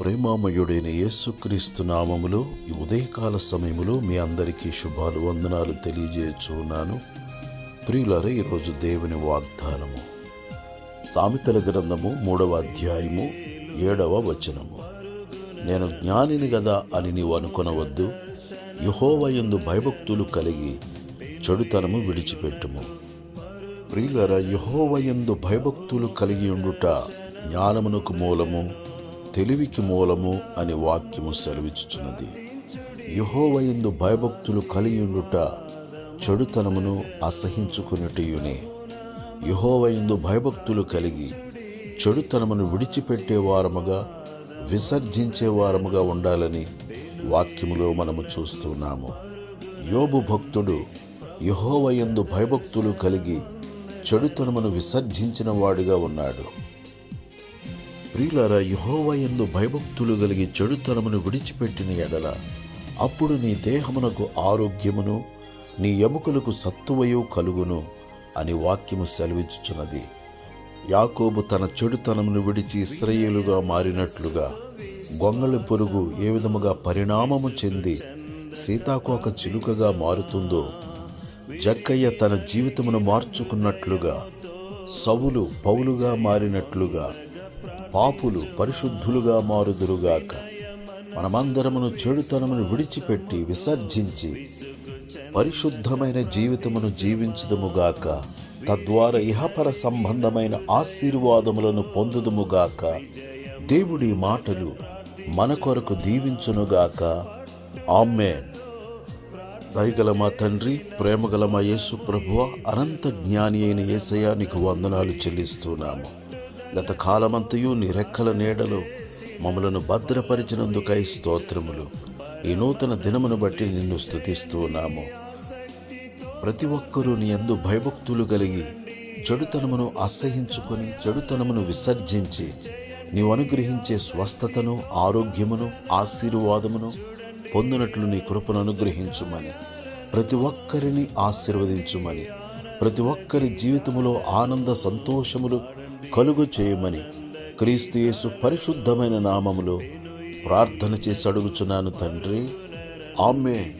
ప్రేమామయుడైన యేసుక్రీస్తు నామములో ఈ ఉదయకాల సమయములో మీ అందరికీ శుభాలు వందనాలు తెలియజేస్తున్నాను ప్రియులర ఈరోజు దేవుని వాగ్దానము. సామెతల గ్రంథము మూడవ అధ్యాయము ఏడవ వచనము. నేను జ్ఞానిని కదా అని నీవు అనుకొనవద్దు. యహోవయందు భయభక్తులు కలిగి చెడుతనము విడిచిపెట్టుము. ప్రియులర యహోవయందు భయభక్తులు కలిగి ఉండుట జ్ఞానమునకు మూలము. తెలివికి మూలము అని వాక్యము సెలవిచ్చుచున్నది. యహోవయందు భయభక్తులు కలిగి ఉండుట చెడుతనమును అసహించుకున్నట్టుయునే యహోవయందు భయభక్తులు కలిగి చెడుతనమును విడిచిపెట్టే వారముగా విసర్జించే వారముగా ఉండాలని వాక్యములో మనము చూస్తున్నాము. యోబు భక్తుడు యహోవయందు భయభక్తులు కలిగి చెడుతనమును విసర్జించిన వాడిగా ఉన్నాడు. ప్రియులారా యహోవయందు భయభక్తులు కలిగి చెడుతనమును విడిచిపెట్టిన ఎడల అప్పుడు నీ దేహమునకు ఆరోగ్యమును నీ ఎముకలకు సత్తువయు కలుగును అని వాక్యము సెలవిచ్చుచున్నది. యాకోబు తన చెడుతనమును విడిచి ఇస్రయేలుగా మారినట్లుగా గొంగళి పురుగు ఏ విధముగా పరిణామము చెంది సీతాకోక చిలుకగా మారుతుందో జక్కయ్య తన జీవితమును మార్చుకున్నట్లుగా సవులు పౌలుగా మారినట్లుగా పాపులు పరిశుద్ధులుగా మారుదురుగాక. మనమందరమును చెడుతనమును విడిచిపెట్టి విసర్జించి పరిశుద్ధమైన జీవితమును జీవించుదుముగాక. తద్వారా ఇహపర సంబంధమైన ఆశీర్వాదములను పొందుదుముగాక. దేవుడి మాటలు మన కొరకు దీవించునుగాక. ఆమె దయగల మా తండ్రి ప్రేమగల మా యేసు ప్రభువ అనంత జ్ఞాని అయిన ఏసయా నీకు వందనాలు చెల్లిస్తున్నాము. గత కాలమంతయు నీ రెక్కల నీడలో మమ్మలను భద్రపరిచినందుకై స్తోత్రములు. ఈ నూతన దినమును బట్టి నిన్ను స్థుతిస్తున్నాము ప్రతి ఒక్కరూ నీ ఎందు భయభక్తులు కలిగి చెడుతనమును అసహించుకొని చెడుతనమును విసర్జించి నీవు అనుగ్రహించే స్వస్థతను ఆరోగ్యమును ఆశీర్వాదమును పొందినట్లు నీ కృపను అనుగ్రహించుమని ప్రతి ఒక్కరిని ఆశీర్వదించుమని ప్రతి ఒక్కరి జీవితములో ఆనంద సంతోషములు కలుగు చేయమని క్రీస్తుయేసు పరిశుద్ధమైన నామములో ప్రార్థన చేసి అడుగుచున్నాను తండ్రి. ఆమె